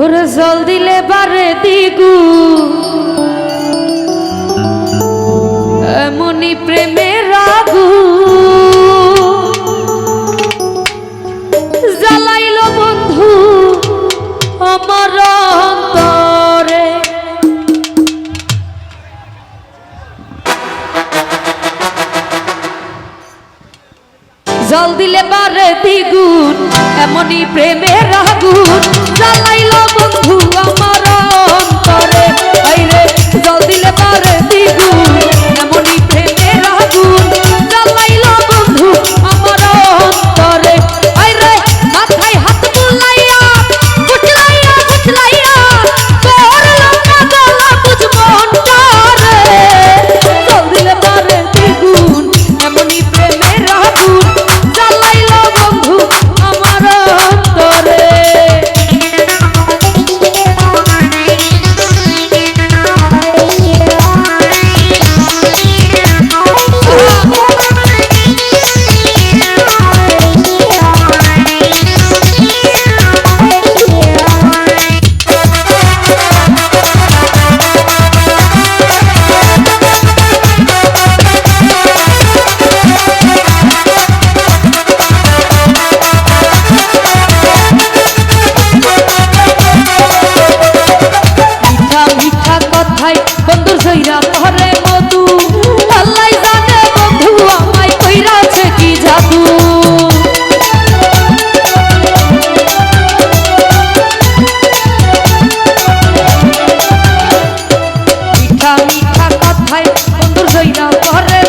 ওরে জল দিলে বারে দিগু। এমনি প্রেমের আগু। জল দিলে পারে দ্বিগুণ এমনই প্রেমের আগুন জ্বালাইল ভাই বন্ধুর জয়রা পরে